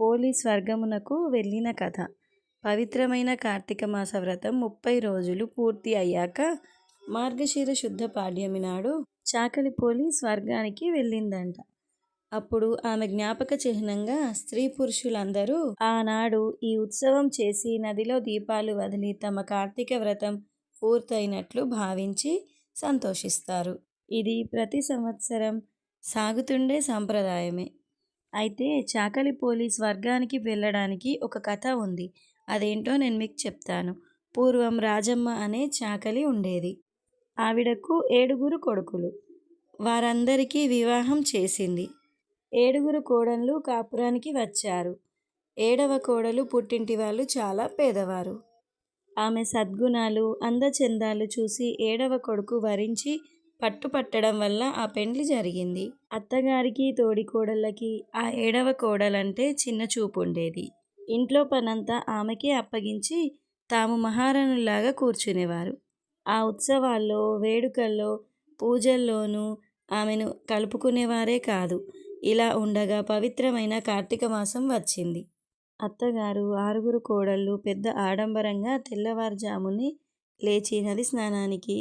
పోలి స్వర్గమునకు వెళ్ళిన కథ. పవిత్రమైన కార్తీక మాస వ్రతం ముప్పై రోజులు పూర్తి అయ్యాక మార్గశీర శుద్ధ పాడ్యమి నాడు చాకలి పోలి స్వర్గానికి వెళ్ళిందంట. అప్పుడు ఆమె జ్ఞాపక చిహ్నంగా స్త్రీ పురుషులందరూ ఆనాడు ఈ ఉత్సవం చేసి నదిలో దీపాలు వదిలి తమ కార్తీక వ్రతం పూర్తయినట్లు భావించి సంతోషిస్తారు. ఇది ప్రతి సంవత్సరం సాగుతుండే సాంప్రదాయమే. అయితే చాకలి పోలి స్వర్గానికి వెళ్ళడానికి ఒక కథ ఉంది. అదేంటో నేను మీకు చెప్తాను. పూర్వం రాజమ్మ అనే చాకలి ఉండేది. ఆవిడకు ఏడుగురు కొడుకులు. వారందరికీ వివాహం చేసింది. ఏడుగురు కోడళ్ళు కాపురానికి వచ్చారు. ఏడవ కోడలు పుట్టింటి వాళ్ళు చాలా పేదవారు. ఆమె సద్గుణాలు అందచందాలు చూసి ఏడవ కొడుకు వరించి పట్టుపట్టడం వల్ల ఆ పెండ్లి జరిగింది. అత్తగారికి తోడి కోడళ్ళకి ఆ ఏడవ కోడలంటే చిన్న చూపు ఉండేది ఇంట్లో పనంతా ఆమెకే అప్పగించి తాము మహారాణులాగా కూర్చునేవారు. ఆ ఉత్సవాల్లో వేడుకల్లో పూజల్లోనూ ఆమెను కలుపుకునేవారే కాదు. ఇలా ఉండగా పవిత్రమైన కార్తీక మాసం వచ్చింది. అత్తగారు ఆరుగురు కోడళ్ళు పెద్ద ఆడంబరంగా తెల్లవారుజాముని లేచి నది స్నానానికి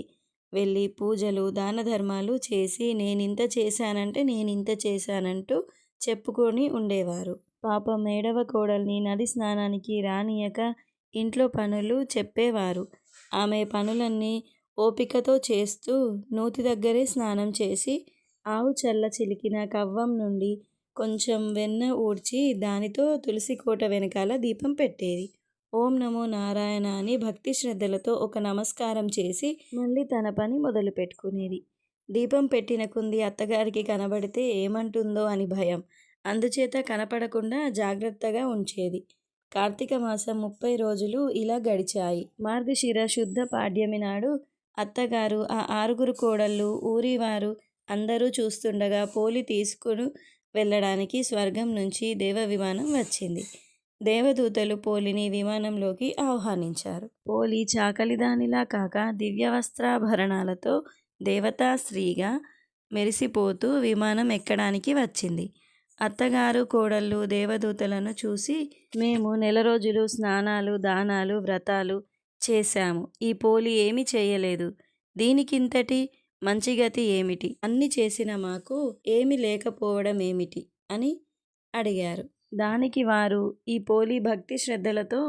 వెళ్ళి పూజలు దాన ధర్మాలు చేసి నేనింత చేశానంటే నేనింత చేశానంటూ చెప్పుకొని ఉండేవారు. పాపం ఏడవ కోడల్ని నది స్నానానికి రానియక ఇంట్లో పనులు చెప్పేవారు. ఆమె పనులన్నీ ఓపికతో చేస్తూ నూతి దగ్గరే స్నానం చేసి ఆవు చల్ల చిలికిన కవ్వం నుండి కొంచెం వెన్న ఊడ్చి దానితో తులసి కోట వెనకాల దీపం పెట్టేది. ఓం నమో నారాయణ అని భక్తి శ్రద్ధలతో ఒక నమస్కారం చేసి మళ్ళీ తన పని మొదలు పెట్టుకునేది. దీపం పెట్టిన కుంది అత్తగారికి కనబడితే ఏమంటుందో అని భయం. అందుచేత కనపడకుండా జాగ్రత్తగా ఉంచేది. కార్తీక మాసం ముప్పై రోజులు ఇలా గడిచాయి. మార్గశిర శుద్ధ పాడ్యమి నాడు అత్తగారు ఆ ఆరుగురు కోడళ్ళు ఊరివారు అందరూ చూస్తుండగా పోలి తీసుకుని వెళ్ళడానికి స్వర్గం నుంచి దేవ విమానం వచ్చింది. దేవదూతలు పోలిని విమానంలోకి ఆహ్వానించారు. పోలి చాకలిదానిలా కాక దివ్య వస్త్రాభరణాలతో దేవతా స్త్రీగా మెరిసిపోతూ విమానం ఎక్కడానికి వచ్చింది. అత్తగారు కోడళ్ళు దేవదూతలను చూసి మేము నెల రోజులు స్నానాలు దానాలు వ్రతాలు చేశాము. ఈ పోలి ఏమీ చేయలేదు. దీనికింతటి మంచి గతి ఏమిటి? అన్ని చేసిన మాకు ఏమి లేకపోవడం ఏమిటి అని అడిగారు. దానికి వారు ఈ పోలి భక్తి శ్రద్ధలతో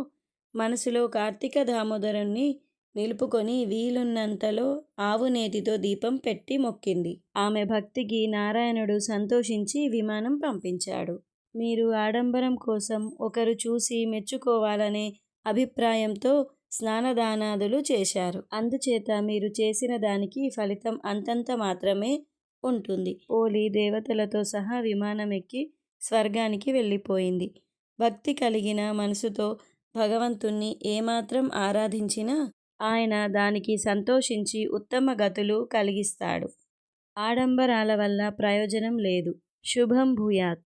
మనసులో కార్తీక దామోదరుణ్ణి నిలుపుకొని వీలున్నంతలో ఆవు నేతితో దీపం పెట్టి మొక్కింది. ఆమె భక్తికి నారాయణుడు సంతోషించి విమానం పంపించాడు. మీరు ఆడంబరం కోసం ఒకరు చూసి మెచ్చుకోవాలనే అభిప్రాయంతో స్నానదానాదులు చేశారు. అందుచేత మీరు చేసిన దానికి ఫలితం అంతంత మాత్రమే ఉంటుంది. పోలి దేవతలతో సహా విమానం ఎక్కి స్వర్గానికి వెళ్ళిపోయింది. భక్తి కలిగిన మనసుతో భగవంతుణ్ణి ఏమాత్రం ఆరాధించినా ఆయన దానికి సంతోషించి ఉత్తమ గతులు కలిగిస్తాడు. ఆడంబరాల వల్ల ప్రయోజనం లేదు. శుభం భూయాత్.